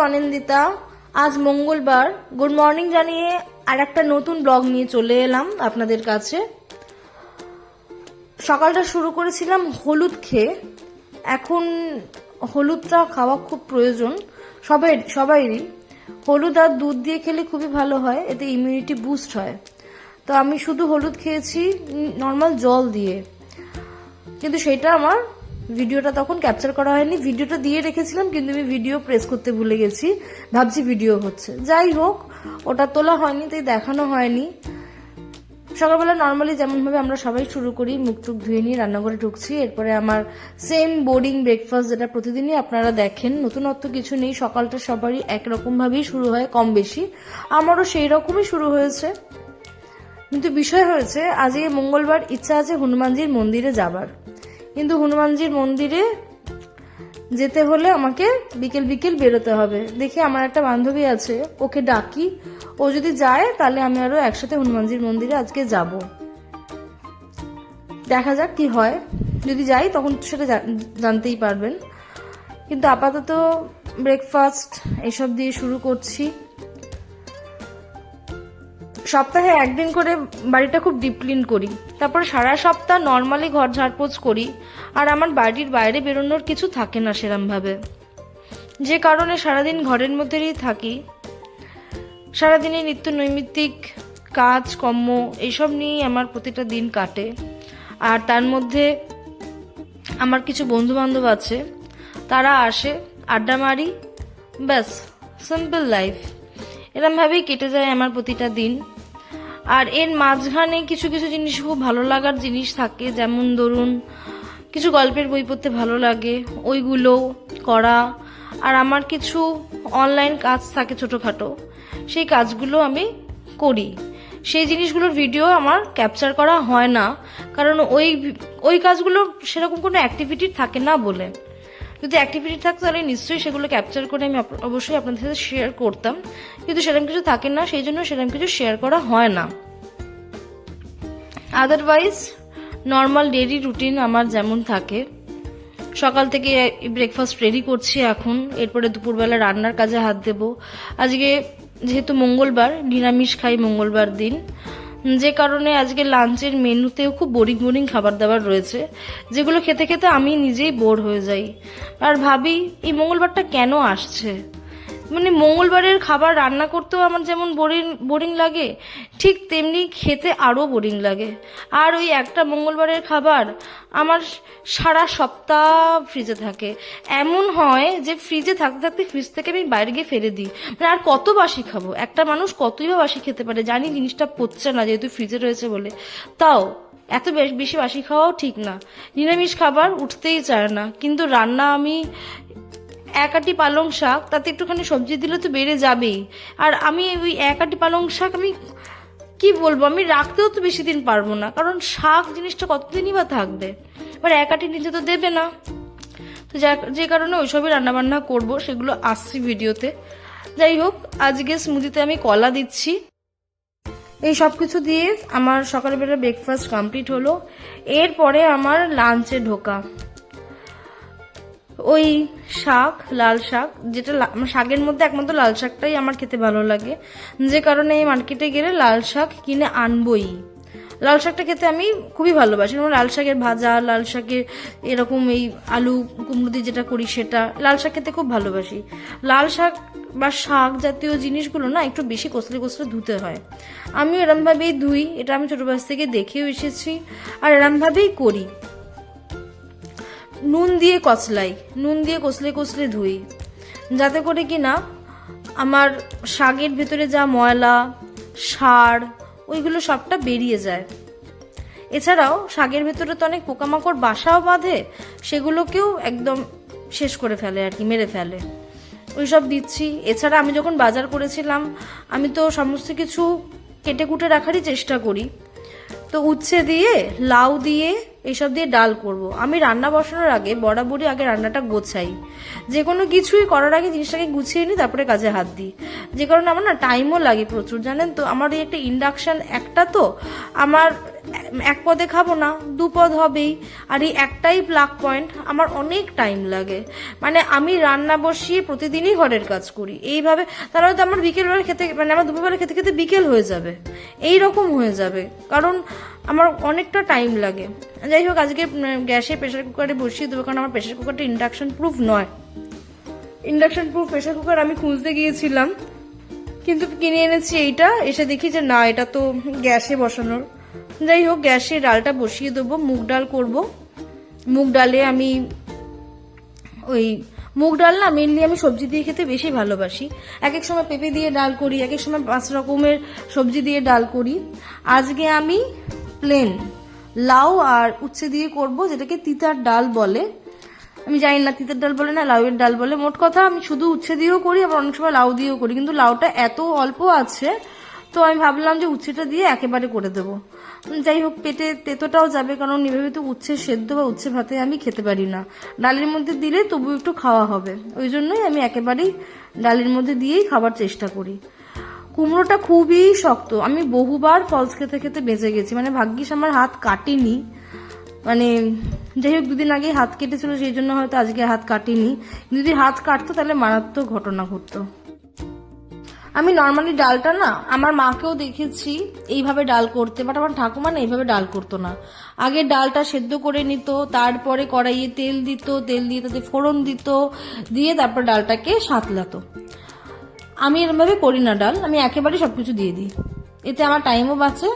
অনিন্দিতা, আজ মঙ্গলবার। Good morning জানিয়ে আর একটা নতুন ব্লগ নিয়ে চলে এলাম আপনাদের কাছে। সকালটা শুরু করেছিলাম হলুদ খেয়ে। এখন হলুদটা খাওয়া খুব প্রয়োজন সবাই সবাইরই। হলুদ আর দুধ দিয়ে খেলে খুবই ভালো হয়, এতে ইমিউনিটি বুস্ট হয়। তো আমি শুধু হলুদ খেয়েছি নর্মাল জল দিয়ে। কিন্তু সেটা আমার ভিডিওটা তখন ক্যাপচার করা হয়নি। ভিডিওটা দিয়ে রেখেছিলাম, কিন্তু আমি ভিডিও প্রেস করতে ভুলে গেছি। ভাবছি ভিডিও হচ্ছে। যাই হোক, ওটা তোলা হয়নি, তাই দেখানো হয়নি। সকালবেলা নর্মালি যেমনভাবে আমরা সবাই শুরু করি, মুখ টুক ধুয়ে নিয়ে রান্নাঘরে ঢুকছি। এরপরে আমার সেম বোর্ডিং ব্রেকফাস্ট যেটা প্রতিদিনই আপনারা দেখেন, নতুনত্ব কিছু নেই, সকালটা সবারই একরকমভাবেই শুরু হয়, কম বেশি। আমারও সেই রকমই শুরু হয়েছে। কিন্তু বিষয় হয়েছে, আজকে মঙ্গলবার ইচ্ছা আছে হনুমানজির মন্দিরে যাবার। কিন্তু হনুমানজির মন্দিরে যেতে হলে আমাকে বিকেল বিকেল বেরোতে হবে। দেখি আমার একটা বান্ধবী আছে, ওকে ডাকি। ও যদি যায়, তাহলে আমি আরও একসাথে হনুমানজির মন্দিরে আজকে যাব। দেখা যাক কি হয়। যদি যাই, তখন সেটা জানতেই পারবেন। কিন্তু আপাতত ব্রেকফাস্ট এসব দিয়ে শুরু করছি। সপ্তাহে একদিন করে বাড়িটা খুব ডিপ ক্লিন করি। তারপর সারা সপ্তাহ নর্মালি ঘর ঝাড়পোছ করি। আর আমার বাড়ির বাইরে বেরোনোর কিছু থাকে না সেরমভাবে। যে কারণে সারাদিন ঘরের মধ্যেই থাকি। সারাদিনে নিত্য নৈমিত্তিক কাজ, কর্ম এইসব নিয়েই আমার প্রতিটা দিন কাটে। আর তার মধ্যে আমার কিছু বন্ধু বান্ধব আছে। তারা আসে, আড্ডা মারি, ব্যাস সিম্পল লাইফ এরমভাবেই কেটে যায় আমার প্রতিটা দিন। আর এর মাঝখানে কিছু কিছু জিনিস খুব ভালো লাগার জিনিস থাকে, যেমন ধরুন কিছু গল্পের বই পড়তে ভালো লাগে, ওইগুলো করা। আর আমার কিছু অনলাইন কাজ থাকে ছোটোখাটো, সেই কাজগুলো আমি করি। সেই জিনিসগুলোর ভিডিও আমার ক্যাপচার করা হয় না, কারণ ওই ওই কাজগুলো সেরকম কোনো অ্যাক্টিভিটি থাকে না বলে। যদি অ্যাক্টিভিটি থাকতো তাহলে নিশ্চয়ই সেগুলো ক্যাপচার করে আমি অবশ্যই আপনাদের সাথে শেয়ার করতাম। কিন্তু সেরকম কিছু থাকে না, সেই জন্য সেরকম কিছু শেয়ার করা হয় না। আদারওয়াইজ নর্মাল ডেলি রুটিন আমার যেমন থাকে। সকাল থেকে ব্রেকফাস্ট রেডি করছি এখন। এরপরে দুপুরবেলা রান্নার কাজে হাত দেব। আজকে যেহেতু মঙ্গলবার, নিরামিষ খাই মঙ্গলবার দিন। যে কারণে আজকে লাঞ্চের মেনুতেও খুব বোরিং বোরিং খাবার দাবার রয়েছে, যেগুলো খেতে খেতে আমি নিজেই বোর হয়ে যাই। আর ভাবি, এই মঙ্গলবারটা কেন আসছে? মানে মঙ্গলবারের খাবার রান্না করতেও আমার যেমন বোরিং বোরিং লাগে, ঠিক তেমনি খেতে আরও বোরিং লাগে। আর ওই একটা মঙ্গলবারের খাবার আমার সারা সপ্তাহ ফ্রিজে থাকে। এমন হয় যে ফ্রিজে থাকতে থাকতে ফ্রিজ থেকে আমি বাইরে গিয়ে ফেলে দিই। মানে আর কত বাসি খাব? একটা মানুষ কতই বা বাসি খেতে পারে, জানি জিনিসটা পচছে না যেহেতু ফ্রিজে রয়েছে বলে। তাও এত বেশ- বেশি বাসি খাওয়াও ঠিক না। নিরামিষ খাবার উঠতেই চায় না। কিন্তু রান্না আমি এক আটি পালং শাক, তাতে একটুখানি সবজি দিলে তো বেড়ে যাবেই। আর আমি ওই এক আটি পালং শাক আমি কি বলব, আমি রাখতেও তো বেশি দিন পারব না, কারণ শাক জিনিসটা কতদিনই বা থাকবে? এবার এক আটি নিচে তো দেবে না। তো যে কারণে ওইসবই রান্নাবান্না করব, সেগুলো আসছি ভিডিওতে। যাই হোক, আজকে স্মুদিতে আমি কলা দিচ্ছি। এই সব কিছু দিয়ে আমার সকালবেলা ব্রেকফাস্ট কমপ্লিট হলো। এরপরে আমার লাঞ্চে ঢোকা। ওই শাক, লাল শাক, যেটা শাকের মধ্যে একমাত্র লাল শাকটাই আমার খেতে ভালো লাগে। যে কারণে এই মার্কেটে গেলে লাল শাক কিনে আনবই। লাল শাকটা খেতে আমি খুবই ভালোবাসি, যেমন লাল শাকের ভাজা, লাল শাকের এরকম এই আলু কুমড়ো দিয়ে যেটা করি সেটা, লাল শাক খেতে খুব ভালোবাসি। লাল শাক বা শাক জাতীয় জিনিসগুলো না একটু বেশি কষলে কষলে ধুতে হয়। আমিও এরমভাবেই ধুই, এটা আমি ছোটো বয়স থেকে দেখেও এসেছি, আর এরমভাবেই করি। নুন দিয়ে কচলাই, নুন দিয়ে কচলে কচলে ধুই। যাতে করে কি না, আমার শাকের ভেতরে যা ময়লা, সার, ওইগুলো সবটা বেরিয়ে যায়। এছাড়াও শাকের ভেতরে তো অনেক পোকামাকড় বাসাও বাঁধে, সেগুলোকেও একদম শেষ করে ফেলে আর কি, মেরে ফেলে। ওইসব দিচ্ছি। এছাড়া আমি যখন বাজার করেছিলাম, আমি তো সমস্ত কিছু কেটে কুটে রাখারই চেষ্টা করি। তো উচ্ছে দিয়ে, লাউ দিয়ে এইসব দিয়ে ডাল করব। আমি রান্না বসানোর আগে, বরাবরই আগে রান্নাটা গোছাই। যে কোনো কিছুই করার আগে জিনিসটাকে গুছিয়ে নিই তারপরে কাজে হাত দিই। যে কারণে আমার না টাইমও লাগে প্রচুর, জানেন তো? আমার এই একটা ইন্ডাকশান একটা তো, আমার এক পদে খাব না, দু পদ হবেই। আর এই একটাই প্লাক পয়েন্ট আমার অনেক টাইম লাগে। মানে আমি রান্না বসিয়ে প্রতিদিনই ঘরের কাজ করি। এইভাবে তাহলে হয়তো আমার বিকেলবেলা খেতে মানে আমার দুপুরবেলা খেতে খেতে বিকেল হয়ে যাবে। এই রকম হয়ে যাবে। কারণ আমার অনেকটা টাইম লাগে। যাই হোক, আজকে গ্যাসে প্রেশার কুকারে বসিয়ে দেবো, কারণ আমার প্রেশার কুকারটা ইন্ডাকশন প্রুফ নয়। ইন্ডাকশন প্রুফ প্রেশার কুকার আমি খুঁজতে গিয়েছিলাম। কিন্তু কিনে এনেছি এইটা। এসে দেখি যে না, এটা তো গ্যাসে বসানোর। যাই হোক, গ্যাসে ডালটা বসিয়ে দেবো, মুগ ডাল করব। মুগ ডালে আমি ওই মুগ ডাল না মেনলি আমি সবজি দিয়ে খেতে বেশি ভালোবাসি। এক এক সময় পেঁপে দিয়ে ডাল করি, এক এক সময় পাঁচ রকমের সবজি দিয়ে ডাল করি। আজকে আমি প্লেন লাউ আর উচ্ছে দিয়ে করব, যেটাকে তিতার ডাল বলে। আমি জানি না তিতার ডাল বলে না, লাউয়ের ডাল বলে। মোট কথা আমি শুধু উচ্ছে দিয়েও করি, আবার অনেক সময় লাউ দিয়েও করি। কিন্তু লাউটা এত অল্প আছে, তো আমি ভাবলাম যে উচ্ছেটা দিয়ে একেবারে করে দেবো। যাই হোক, পেটে তেতোটাও যাবে কারণ এভাবে তো উচ্ছে সেদ্ধ বা উচ্ছে ভাতে আমি খেতে পারি না। ডালের মধ্যে দিলে তবু একটু খাওয়া হবে। ওই জন্যই আমি একেবারেই ডালের মধ্যে দিয়েই খাবার চেষ্টা করি। কুমড়োটা খুবই শক্ত। আমি বহুবার ফলস খেতে খেতে বেঁচে গেছি। মানে ভাগ্যিস আমার হাত কাটেনি। মানে যাই হোক, দুদিন আগে হাত কেটেছিল, সেই জন্য হয়তো আজকে হাত কাটিনি। যদি হাত কাটতো, তাহলে মারাত্মক ঘটনা ঘটতো। আমি নর্মালি ডালটা না, আমার মাকেও দেখেছি এইভাবে ডাল করতে বাট আমার ঠাকুমা না এইভাবে ডাল করতো না। আগে ডালটা সেদ্ধ করে নিত, তারপরে কড়াইয়ে তেল দিত, তেল দিয়ে তাতে ফোড়ন দিত, দিয়ে তারপর ডালটাকে সাতলাতো। আমি এরমভাবে করি না ডাল, আমি একেবারে সবকিছু দিয়ে দিই। এতে আমার টাইমও বাঁচে,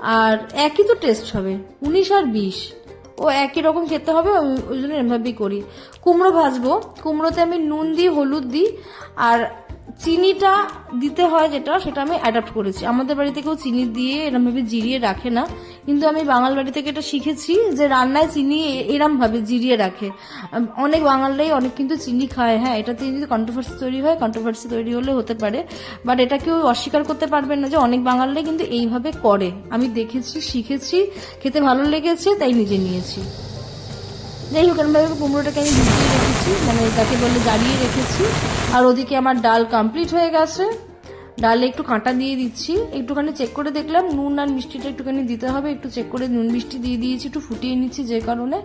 আর একই তো টেস্ট হবে, উনিশ আর বিশ। ও একই রকম খেতে হবে ওই- জন্য এরমভাবেই করি। কুমড়ো ভাজবো, কুমড়োতে আমি নুন দিই, হলুদ দিই, আর চিনিটা দিতে হয় যেটা, সেটা আমি অ্যাডাপ্ট করেছি। আমাদের বাড়িতে কেউ চিনি দিয়ে এরমভাবে জিরিয়ে রাখে না। কিন্তু আমি বাঙাল বাড়ি থেকে এটা শিখেছি যে রান্নায় চিনি এরমভাবে জিরিয়ে রাখে। অনেক বাঙালরাই অনেক কিন্তু চিনি খায়। হ্যাঁ এটাতে যদি কন্ট্রোভার্সি তৈরি হয় কন্ট্রোভার্সি তৈরি হলে হতে পারে। বাট এটা কেউ অস্বীকার করতে পারবেন না যে অনেক বাঙালরাই কিন্তু এইভাবে করে। আমি দেখেছি, শিখেছি, খেতে ভালো লেগেছে, তাই নিজে নিয়েছি। যাই হোক, এরমভাবে কুমড়োটাকে আমি ভিজিয়ে রেখেছি মানে তাকে বলে জ্বালিয়ে রেখেছি। আর ওদিকে আমার ডাল কমপ্লিট হয়ে গেছে। ডালে একটু কাঁটা দিয়ে দিচ্ছি। একটুখানি চেক করে দেখলাম নুন আর মিষ্টিটা একটুখানি দিতে হবে। একটু চেক করে নুন মিষ্টি দিয়ে দিয়েছি, একটু ফুটিয়ে নিচ্ছি যে কারণে।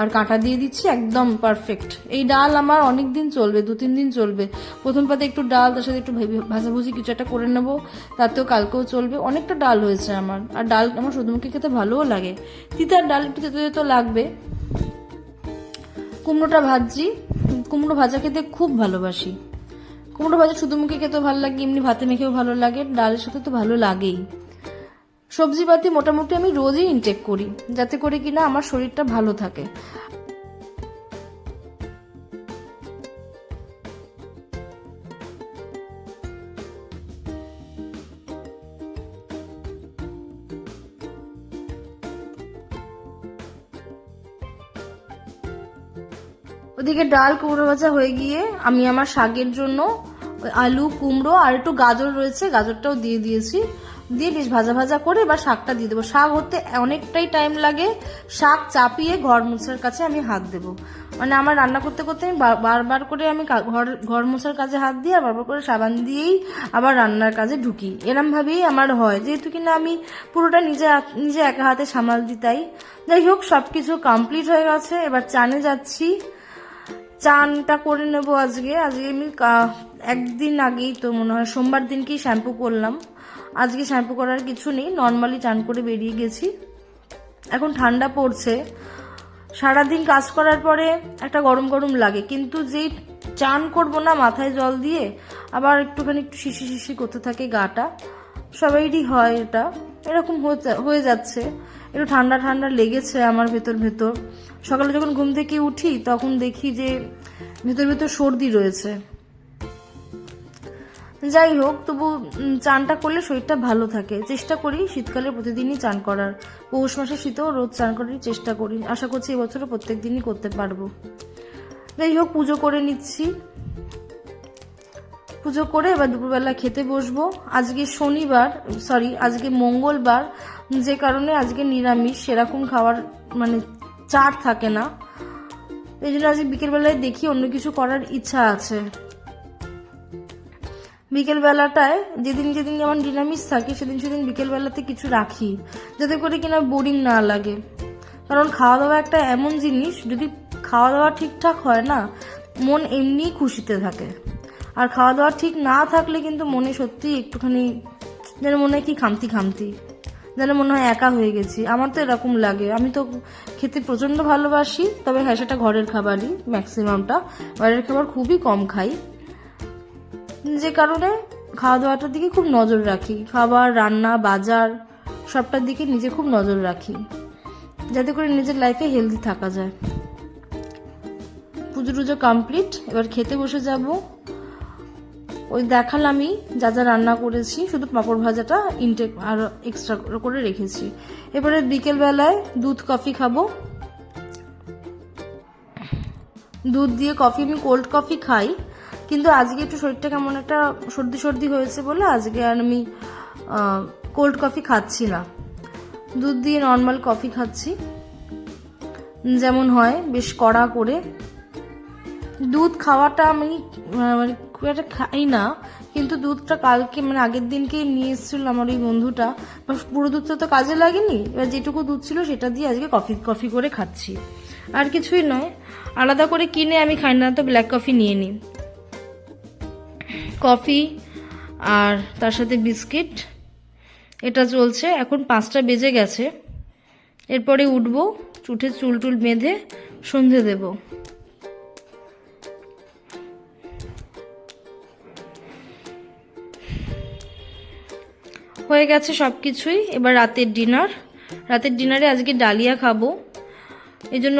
আর কাঁটা দিয়ে দিচ্ছি, একদম পারফেক্ট এই ডাল আমার অনেক দিন চলবে, দু তিন দিন চলবে। প্রথম পাতে একটু ডাল, তার সাথে একটু ভাজাভুজি কিছু একটা করে নেব। তাতেও কালকেও চলবে। অনেকটা ডাল হয়েছে আমার। আর ডাল আমার শুধুমুখী খেতে ভালোও লাগে। তিতার ডাল একটু তেতো তেতো লাগবে। কুমড়োটা ভাজছি। কুমড়ো ভাজা খেতে খুব ভালোবাসি। কুমড়ো ভাজা শুধু মুখে খেতেও ভালো লাগে, এমনি ভাতে মেখেও ভালো লাগে, ডালের সাথে তো ভালো লাগেই। সবজিপাতি মোটামুটি আমি রোজই ইনটেক করি, যাতে করে কিনা আমার শরীরটা ভালো থাকে। ওদিকে ডাল কুমড়ো ভাজা হয়ে গিয়ে আমি আমার শাকের জন্য আলু, কুমড়ো আর একটু গাজর রয়েছে, গাজরটাও দিয়ে দিয়েছি। দিয়ে বেশ ভাজা ভাজা করে এবার শাকটা দিয়ে দেবো। শাক হতে অনেকটাই টাইম লাগে। শাক চাপিয়ে ঘর মুছার কাছে আমি হাত দেবো। মানে আমার রান্না করতে করতে আমি বারবার করে আমি ঘর ঘর মোছার কাজে হাত দিয়ে আর বারবার করে সাবান দিয়েই আবার রান্নার কাজে ঢুকি। এরমভাবেই আমার হয়। যেহেতু কিনা আমি পুরোটা নিজে নিজে একা হাতে সামাল দিই তাই যাই হোক, সবকিছু কমপ্লিট হয়ে গেছে। এবার চানে যাচ্ছি। চানটা করে নেব আজকে। আজকে আমি একদিন আগেই তো মনে হয় সোমবার দিনকেই শ্যাম্পু করলাম। আজকে শ্যাম্পু করার কিছু নেই, নর্মালি চান করে বেরিয়ে গেছি। এখন ঠান্ডা পড়ছে। সারাদিন কাজ করার পরে একটা গরম গরম লাগে, কিন্তু যেই চান করব না মাথায় জল দিয়ে, আবার একটুখানি একটু শিশি শিশি করতে থাকে গাটা, সবাইরই হয় এটা। এরকম হয়ে যাচ্ছে। একটু ঠান্ডা ঠান্ডা লেগেছে আমার ভেতর ভেতর। সকালে যখন ঘুম থেকে উঠি, তখন দেখি যে ভেতর ভেতর সর্দি রয়েছে। যাই হোক, তবু চানটা করলে শরীরটা ভালো থাকে। চেষ্টা করি শীতকালে প্রতিদিনই চান করার। পৌষ মাসে শীতেও রোজ চান করার চেষ্টা করি। আশা করছি এবছরও প্রত্যেক দিনই করতে পারব। যাই হোক, পুজো করে নিচ্ছি। পুজো করে এবার দুপুরবেলা খেতে বসবো। আজকে শনিবার সরি আজকে মঙ্গলবার। যে কারণে আজকে নিরামিষ, সেরকম খাওয়ার মানে চার থাকে না। এই জন্য আজকে বিকেলবেলায় দেখি অন্য কিছু করার ইচ্ছা আছে। বিকেলবেলাটায় যেদিন যেদিন যেমন নিরামিষ থাকে, সেদিন সেদিন বিকেলবেলাতে কিছু রাখি, যাতে করে কিনা বোরিং না লাগে। কারণ খাওয়া দাওয়া একটা এমন জিনিস, যদি খাওয়া দাওয়া ঠিকঠাক হয় না, মন এমনিই খুশিতে থাকে। আর খাওয়া দাওয়া ঠিক না থাকলে কিন্তু মনে সত্যি একটুখানি যেন মনে হয় কি খামতি খামতি। যেন মনে হয় একা হয়ে গেছি। আমার তো এরকম লাগে। আমি তো খেতে প্রচণ্ড ভালোবাসি, তবে হ্যাঁ সেটা ঘরের খাবারই ম্যাক্সিমামটা বাইরের খাবার খুবই কম খাই। যে কারণে খাওয়া দাওয়াটার দিকে খুব নজর রাখি। খাবার, রান্না, বাজার, সবটার দিকে নিজে খুব নজর রাখি। যাতে করে নিজের লাইফে হেলদি থাকা যায়। পুজো টুজো কমপ্লিট এবার খেতে বসে যাব। ওই দেখালামই যা যা রান্না করেছি, শুধু পাঁপড় ভাজাটা ইনটেক আর এক্সট্রা করে রেখেছি। এবারে বিকেলবেলায় দুধ কফি খাব। দুধ দিয়ে কফি আমি কোল্ড কফি খাই, কিন্তু আজকে একটু শরীরটা কেমন একটা সর্দি সর্দি হয়েছে বলে আজকে আর আমি কোল্ড কফি খাচ্ছি না। দুধ দিয়ে নর্মাল কফি খাচ্ছি। যেমন হয়, বেশ কড়া করে। দুধ খাওয়াটা আমি মানে খুব একটা খাই না, কিন্তু দুধটা কালকে মানে আগের দিনকেই নিয়ে এসেছিল আমার ওই বন্ধুটা পুরো দুধটা তো কাজে লাগেনি, এবার যেটুকু দুধ ছিল সেটা দিয়ে আজকে কফি কফি করে খাচ্ছি। আর কিছুই নয়, আলাদা করে কিনে আমি খাই না, তো ব্ল্যাক কফি নিয়ে নিই। কফি আর তার সাথে বিস্কিট, এটা চলছে, এখন পাঁচটা বেজে গেছে। এরপরে উঠবো, উঠে চুল টুল বেঁধে সন্ধে দেব। হয়ে গেছে সব কিছুই এবার রাতের ডিনার রাতের ডিনারে আজকে ডালিয়া খাব। এই জন্য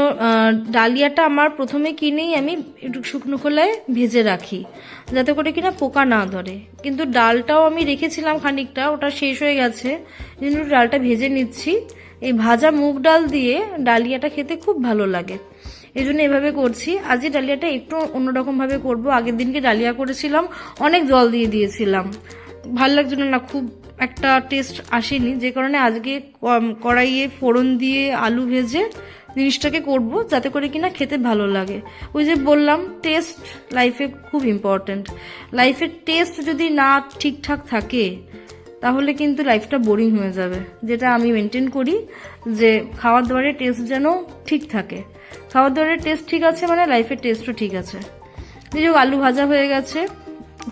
ডালিয়াটা আমার প্রথমে কিনেই আমি একটু শুকনো খোলায় ভেজে রাখি, যাতে করে কিনা পোকা না ধরে। কিন্তু ডালটাও আমি রেখেছিলাম খানিকটা, ওটা শেষ হয়ে গেছে। এই জন্য ডালটা ভেজে নিচ্ছি। এই ভাজা মুগ ডাল দিয়ে ডালিয়াটা খেতে খুব ভালো লাগে। এই জন্য এভাবে করছি। আজকে ডালিয়াটা একটু অন্যরকমভাবে করব। আগের দিনকে ডালিয়া করেছিলাম, অনেক জল দিয়ে দিয়েছিলাম। ভালো লাগছিল না, খুব একটা টেস্ট আসেনি, যে কারণে আজকে কড়াইয়ে ফোড়ন দিয়ে আলু ভেজে জিনিসটাকে করব, যাতে করে কিনা খেতে ভালো লাগে। ওই যে বললাম টেস্ট লাইফে খুব ইম্পর্ট্যান্ট লাইফের টেস্ট যদি না ঠিকঠাক থাকে, তাহলে কিন্তু লাইফটা বোরিং হয়ে যাবে। যেটা আমি মেনটেন করি যে খাওয়ার দাবারের টেস্ট যেন ঠিক থাকে। খাওয়ার দাবারের টেস্ট ঠিক আছে মানে লাইফের টেস্টও ঠিক আছে। যাই আলু ভাজা হয়ে গেছে।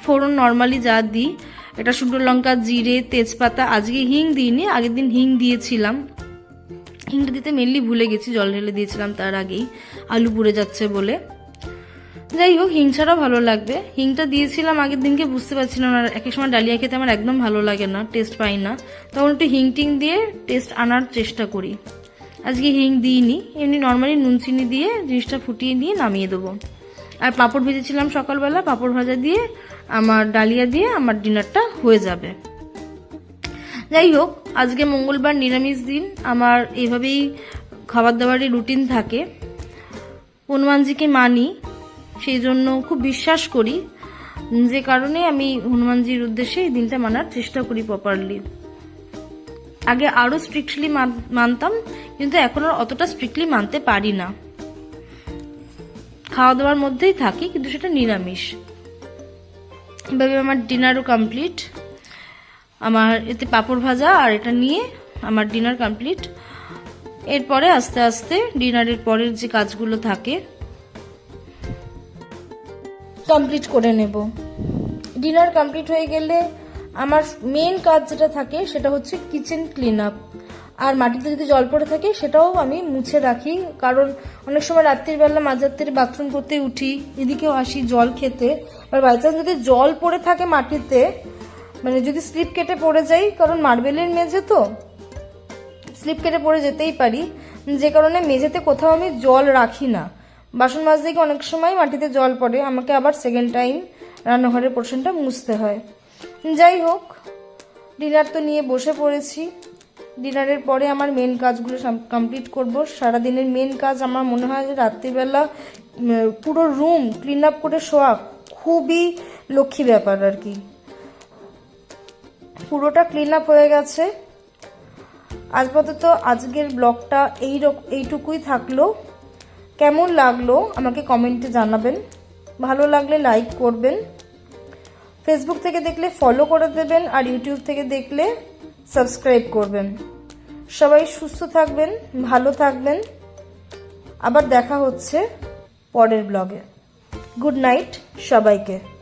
ফোড়ন নর্মালি যা দিই এটা শুকনো লঙ্কা, জিরে, তেজপাতা, আজকে হিং দিইনি, আগের দিন হিং দিয়েছিলাম। হিংটা দিতে মেনলি ভুলে গেছি, জল ঢেলে দিয়েছিলাম তার আগেই, আলু পুড়ে যাচ্ছে বলে। যাই হোক, হিং ছাড়াও ভালো লাগবে। হিংটা দিয়েছিলাম আগের দিনকে, বুঝতে পারছিলাম না, এক এক সময় ডালিয়া খেতে আমার একদম ভালো লাগে না টেস্ট পাই না। তখন একটু হিং টিং দিয়ে টেস্ট আনার চেষ্টা করি। আজকে হিং দিইনি, এমনি নর্মালি নুন চিনি দিয়ে জিনিসটা ফুটিয়ে নিয়ে নামিয়ে দেবো। আর পাঁপড় ভেজেছিলাম সকালবেলা, পাঁপড় ভাজা দিয়ে আমার ডালিয়া দিয়ে আমার ডিনারটা হয়ে যাবে। যাই হোক, আজকে মঙ্গলবার নিরামিষ দিন, আমার এইভাবেই খাবার দাবারের রুটিন থাকে। হনুমানজিকে মানি, সেই জন্য খুব বিশ্বাস করি। যে কারণে আমি হনুমানজির উদ্দেশ্যে এই দিনটা মানার চেষ্টা করি প্রপারলি আগে আরও স্ট্রিক্টলি মানতাম, কিন্তু এখন আর অতটা স্ট্রিক্টলি মানতে পারি না। খাওয়া দাওয়ার মধ্যেই থাকি, কিন্তু সেটা নিরামিষ। এভাবে আমার ডিনারও কমপ্লিট আমার এতে পাঁপড় ভাজা আর এটা নিয়ে আমার ডিনার কমপ্লিট এরপরে আস্তে আস্তে ডিনারের পরের যে কাজগুলো থাকে কমপ্লিট করে নেব। ডিনার কমপ্লিট হয়ে গেলে আমার মেন কাজ যেটা থাকে সেটা হচ্ছে কিচেন ক্লিন আপ আর মাটিতে যদি জল পড়ে থাকে, সেটাও আমি মুছে রাখি। কারণ অনেক সময় রাত্রিবেলা মাঝরাত্রির বাথরুম করতে উঠি, এদিকেও আসি জল খেতে। আর বাই চান্স যদি জল পড়ে থাকে মাটিতে মানে যদি স্লিপ কেটে পড়ে যাই, কারণ মার্বেলের মেঝে তো স্লিপ কেটে পড়ে যেতেই পারি। যে কারণে মেঝেতে কোথাও আমি জল রাখি না। বাসন মাছ থেকে অনেক সময় মাটিতে জল পড়ে, আমাকে আবার সেকেন্ড টাইম রান্নাঘরের পোর্শনটা মুছতে হয়। যাই হোক ডিনার তো নিয়ে বসে পড়েছি। ডিনারের পরে আমার মেন কাজগুলো কমপ্লিট করব। সারাদিনের মেন কাজ আমার মনে হয় যে রাত্রিবেলা পুরো রুম ক্লিন আপ করে শোয়া খুবই লক্ষ্মী ব্যাপার আর কি। পুরোটা ক্লিন আপ হয়ে গেছে। আপাতত আজকের ব্লগটা এই এইটুকুই থাকল। কেমন লাগল আমাকে কমেন্টে জানাবেন। ভালো লাগলে লাইক করবেন। ফেসবুক থেকে দেখলে ফলো করে দেবেন আর ইউটিউব থেকে দেখলে সাবস্ক্রাইব করবেন। সবাই সুস্থ থাকবেন, ভালো থাকবেন। আবার দেখা হচ্ছে পরের ব্লগে। গুড নাইট সবাইকে।